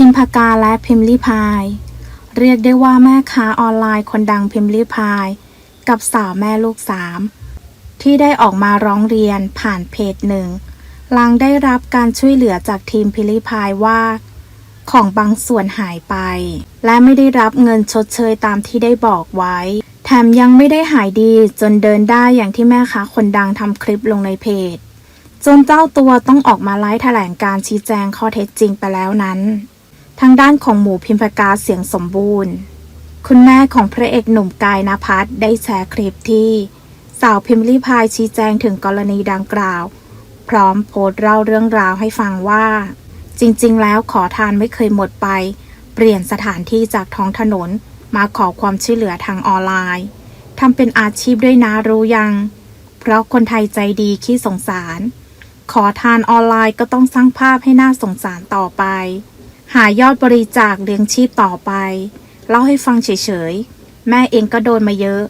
พิมพากาและพิมลิพาย เรียกได้ว่าแม่ค้าออนไลน์คนดังพิมลิพาย กับสาวแม่ลูกสามที่ได้ออกมาร้องเรียนผ่านเพจหนึ่งหลังได้รับการช่วยเหลือจากทีมพิลิพายว่า ของบางส่วนหายไป และไม่ได้รับเงินชดเชยตามที่ได้บอกไว้ แถมยังไม่ได้หายดีจนเดินได้อย่างที่แม่ค้าคนดังทำคลิปลงในเพจจนเจ้าตัวต้องออกมาไลฟ์แถลงการชี้แจงข้อเท็จจริงไปแล้วนั้น ทางด้านของหมูพิมพากาเสียงสมบูรณ์ คุณแม่ของพระเอกหนุ่มกายนภัสได้แชร์คลิปที่ สาวพิมพ์ลี่พายชี้แจงถึงกรณีดังกล่าว พร้อมโพสต์เล่าเรื่องราวให้ฟังว่า จริงๆ แล้วขอทานไม่เคยหมดไป เปลี่ยนสถานที่จากท้องถนนมาขอความช่วยเหลือทางออนไลน์ทำเป็นอาชีพด้วยนะรู้ยัง เพราะคนไทยใจดีขี้สงสาร ขอทานออนไลน์ก็ต้องสร้างภาพให้น่าสงสารต่อไป หายอดบริจาคเลี้ยงชีพต่อไป เล่าให้ฟังเฉยๆ แม่เองก็โดนมาเยอะ